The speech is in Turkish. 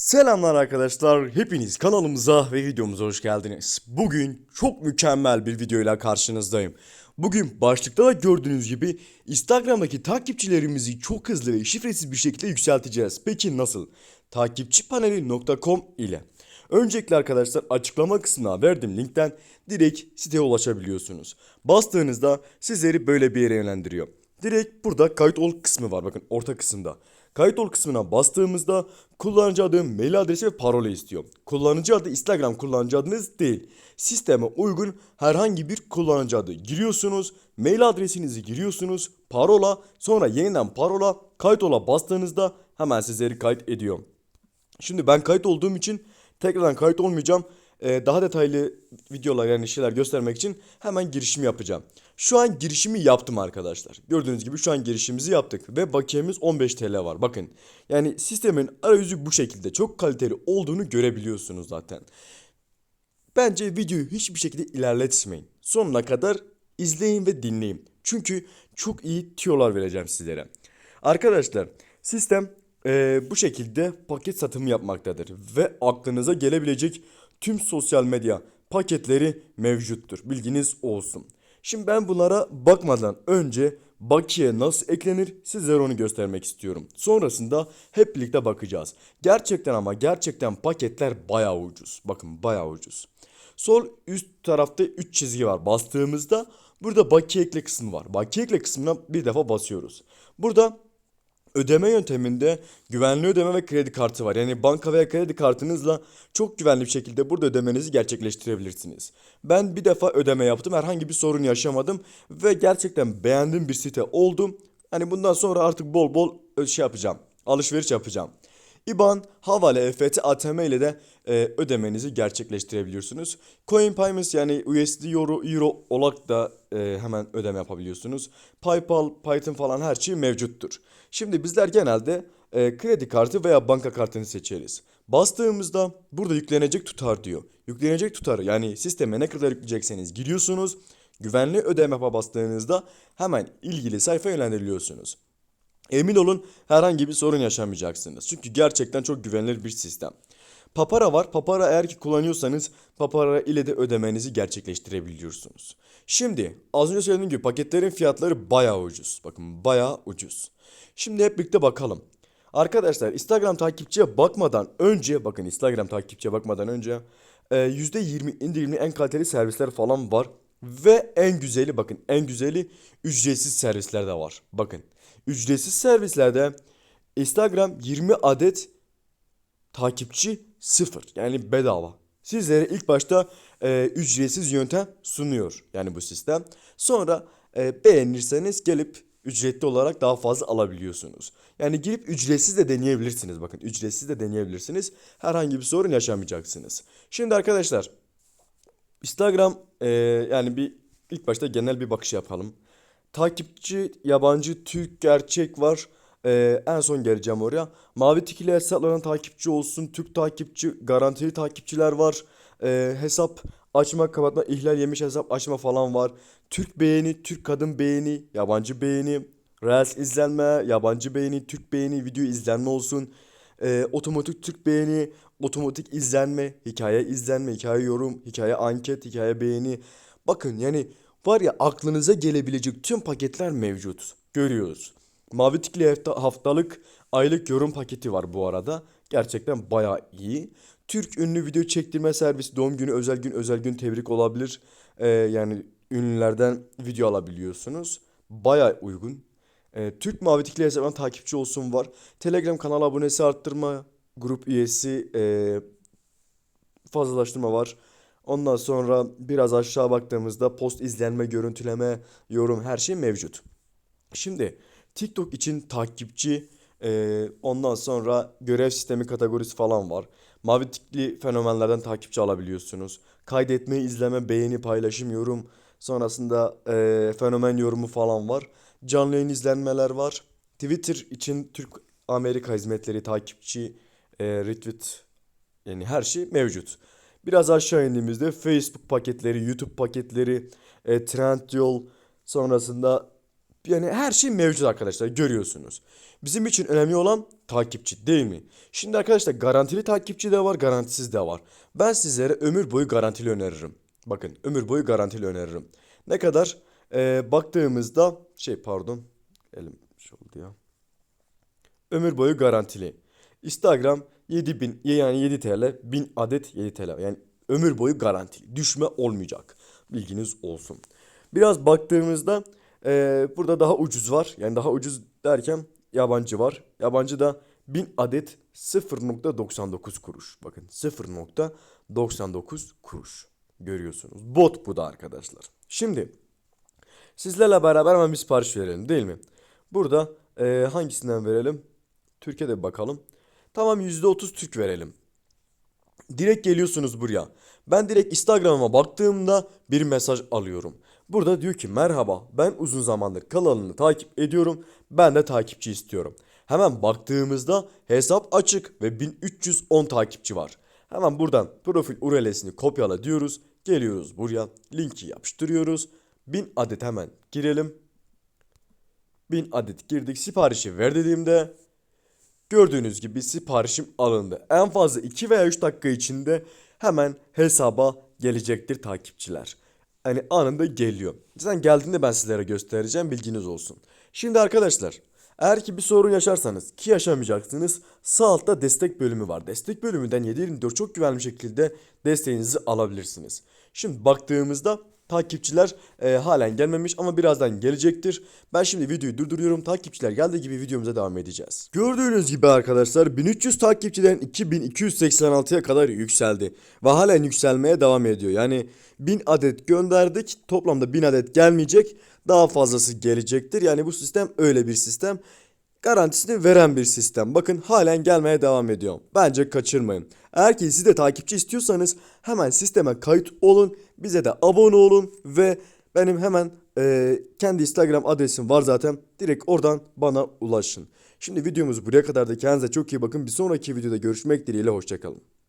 Selamlar arkadaşlar. Hepiniz kanalımıza ve videomuza hoş geldiniz. Bugün çok mükemmel bir videoyla karşınızdayım. Bugün başlıkta da gördüğünüz gibi Instagram'daki takipçilerimizi çok hızlı ve şifresiz bir şekilde yükselteceğiz. Peki nasıl? Takipçipaneli.com ile. Öncelikle arkadaşlar açıklama kısmına verdiğim linkten direkt siteye ulaşabiliyorsunuz. Bastığınızda sizleri böyle bir yere yönlendiriyor. Direkt burada kayıt ol kısmı var bakın orta kısımda. Kayıt ol kısmına bastığımızda kullanıcı adı, mail adresi ve parola istiyor. Kullanıcı adı Instagram kullanıcı adınız değil. Sisteme uygun herhangi bir kullanıcı adı giriyorsunuz. Mail adresinizi giriyorsunuz. Parola sonra yeniden parola kayıt ola bastığınızda hemen sizleri kayıt ediyor. Şimdi ben kayıt olduğum için tekrardan kayıt olmayacağım. Ee, daha detaylı videolar yani şeyler göstermek için hemen girişimi yapacağım. Şu an girişimi yaptım arkadaşlar. Gördüğünüz gibi şu an girişimizi yaptık ve bakiyemiz 15 TL var. Bakın yani sistemin arayüzü bu şekilde çok kaliteli olduğunu görebiliyorsunuz zaten. Bence videoyu hiçbir şekilde ilerletmeyin. Sonuna kadar izleyin ve dinleyin. Çünkü çok iyi tiyolar vereceğim sizlere. Arkadaşlar sistem eee, bu şekilde paket satımı yapmaktadır. Ve aklınıza gelebilecek tüm sosyal medya paketleri mevcuttur. Bilginiz olsun. Şimdi ben bunlara bakmadan önce bakiye nasıl eklenir sizlere onu göstermek istiyorum. Sonrasında hep birlikte bakacağız. Gerçekten ama gerçekten paketler bayağı ucuz. Bakın bayağı ucuz. Sol üst tarafta 3 çizgi var. Bastığımızda burada bakiye ekle kısmı var. Bakiye ekle kısmına bir defa basıyoruz. Burada ödeme yönteminde güvenli ödeme ve kredi kartı var. Yani banka veya kredi kartınızla çok güvenli bir şekilde burada ödemenizi gerçekleştirebilirsiniz. Ben bir defa ödeme yaptım. Herhangi bir sorun yaşamadım ve gerçekten beğendiğim bir site oldum. Hani bundan sonra artık bol bol şey yapacağım. Alışveriş yapacağım. IBAN, havale, EFT, ATM ile de e, ödemenizi gerçekleştirebiliyorsunuz. Coin Payments yani USD, Euro, Euro olarak da e, hemen ödeme yapabiliyorsunuz. PayPal, Python falan her şey mevcuttur. Şimdi bizler genelde e, kredi kartı veya banka kartını seçeriz. Bastığımızda burada yüklenecek tutar diyor. Yüklenecek tutar yani sisteme ne kadar yükleyecekseniz giriyorsunuz. Güvenli ödeme bastığınızda hemen ilgili sayfa yönlendiriliyorsunuz. Emin olun herhangi bir sorun yaşamayacaksınız. Çünkü gerçekten çok güvenilir bir sistem. Papara var. Papara eğer ki kullanıyorsanız Papara ile de ödemenizi gerçekleştirebiliyorsunuz. Şimdi az önce söylediğim gibi paketlerin fiyatları bayağı ucuz. Bakın bayağı ucuz. Şimdi hep birlikte bakalım. Arkadaşlar Instagram takipçiye bakmadan önce bakın Instagram takipçiye bakmadan önce e, %20 indirimli en kaliteli servisler falan var. Ve en güzeli bakın en güzeli ücretsiz servisler de var. Bakın ücretsiz servislerde Instagram 20 adet takipçi sıfır yani bedava. Sizlere ilk başta e, ücretsiz yöntem sunuyor yani bu sistem. Sonra e, beğenirseniz gelip ücretli olarak daha fazla alabiliyorsunuz. Yani girip ücretsiz de deneyebilirsiniz. Bakın ücretsiz de deneyebilirsiniz. Herhangi bir sorun yaşamayacaksınız. Şimdi arkadaşlar Instagram e, yani bir ilk başta genel bir bakış yapalım. Takipçi yabancı Türk gerçek var. E, en son geleceğim oraya. Mavi tikili hesaplardan takipçi olsun. Türk takipçi garantili takipçiler var. E, hesap açma kapatma ihlal yemiş hesap açma falan var. Türk beğeni, Türk kadın beğeni, yabancı beğeni. Reels izlenme, yabancı beğeni, Türk beğeni, video izlenme olsun. E, otomatik Türk beğeni, otomatik izlenme, hikaye izlenme, hikaye yorum, hikaye anket, hikaye beğeni. Bakın yani var ya aklınıza gelebilecek tüm paketler mevcut. Görüyoruz. Mavi tikli hafta- haftalık aylık yorum paketi var bu arada. Gerçekten bayağı iyi. Türk ünlü video çektirme servisi doğum günü özel gün özel gün tebrik olabilir. Ee, yani ünlülerden video alabiliyorsunuz. Bayağı uygun. Ee, Türk Mavi Tikli hesabından takipçi olsun var. Telegram kanal abonesi arttırma, grup üyesi e, fazlalaştırma var. Ondan sonra biraz aşağı baktığımızda post izlenme, görüntüleme, yorum her şey mevcut. Şimdi TikTok için takipçi, e, ondan sonra görev sistemi kategorisi falan var. Mavi tikli fenomenlerden takipçi alabiliyorsunuz. Kaydetme, izleme, beğeni, paylaşım, yorum. Sonrasında e, fenomen yorumu falan var. Canlı yayın izlenmeler var. Twitter için Türk Amerika hizmetleri takipçi, e, retweet yani her şey mevcut. Biraz aşağı indiğimizde Facebook paketleri, YouTube paketleri, e, Trendyol, sonrasında Yani her şey mevcut arkadaşlar görüyorsunuz. Bizim için önemli olan takipçi değil mi? Şimdi arkadaşlar garantili takipçi de var garantisiz de var. Ben sizlere ömür boyu garantili öneririm. Bakın ömür boyu garantili öneririm. Ne kadar? Ee, baktığımızda şey pardon elim şey oldu ya. Ömür boyu garantili. Instagram 7000 yani 7 TL 1000 adet 7 TL yani ömür boyu garantili. Düşme olmayacak. Bilginiz olsun. Biraz baktığımızda eee, burada daha ucuz var. Yani daha ucuz derken yabancı var. Yabancı da 1000 adet 0.99 kuruş. Bakın 0.99 kuruş. Görüyorsunuz. Bot bu da arkadaşlar. Şimdi sizlerle beraber hemen bir sipariş verelim değil mi? Burada eee, hangisinden verelim? Türkiye'de bakalım. Tamam %30 Türk verelim. Direkt geliyorsunuz buraya. Ben direkt Instagram'a baktığımda bir mesaj alıyorum. Burada diyor ki merhaba ben uzun zamandır kanalını takip ediyorum. Ben de takipçi istiyorum. Hemen baktığımızda hesap açık ve 1310 takipçi var. Hemen buradan profil URL'sini kopyala diyoruz. Geliyoruz buraya linki yapıştırıyoruz. 1000 adet hemen girelim. 1000 adet girdik siparişi ver dediğimde Gördüğünüz gibi siparişim alındı. En fazla 2 veya 3 dakika içinde hemen hesaba gelecektir takipçiler. Hani anında geliyor. Zaten geldiğinde ben sizlere göstereceğim bilginiz olsun. Şimdi arkadaşlar eğer ki bir sorun yaşarsanız ki yaşamayacaksınız sağ altta destek bölümü var. Destek bölümünden 7/24 çok güvenli şekilde desteğinizi alabilirsiniz. Şimdi baktığımızda takipçiler e, halen gelmemiş ama birazdan gelecektir. Ben şimdi videoyu durduruyorum. Takipçiler geldiği gibi videomuza devam edeceğiz. Gördüğünüz gibi arkadaşlar 1300 takipçiden 2286'ya kadar yükseldi. Ve halen yükselmeye devam ediyor. Yani 1000 adet gönderdik. Toplamda 1000 adet gelmeyecek. Daha fazlası gelecektir. Yani bu sistem öyle bir sistem garantisini veren bir sistem. Bakın halen gelmeye devam ediyor. Bence kaçırmayın. Eğer ki siz de takipçi istiyorsanız hemen sisteme kayıt olun. Bize de abone olun ve benim hemen eee, kendi Instagram adresim var zaten. Direkt oradan bana ulaşın. Şimdi videomuz buraya kadar da kendinize çok iyi bakın. Bir sonraki videoda görüşmek dileğiyle hoşçakalın.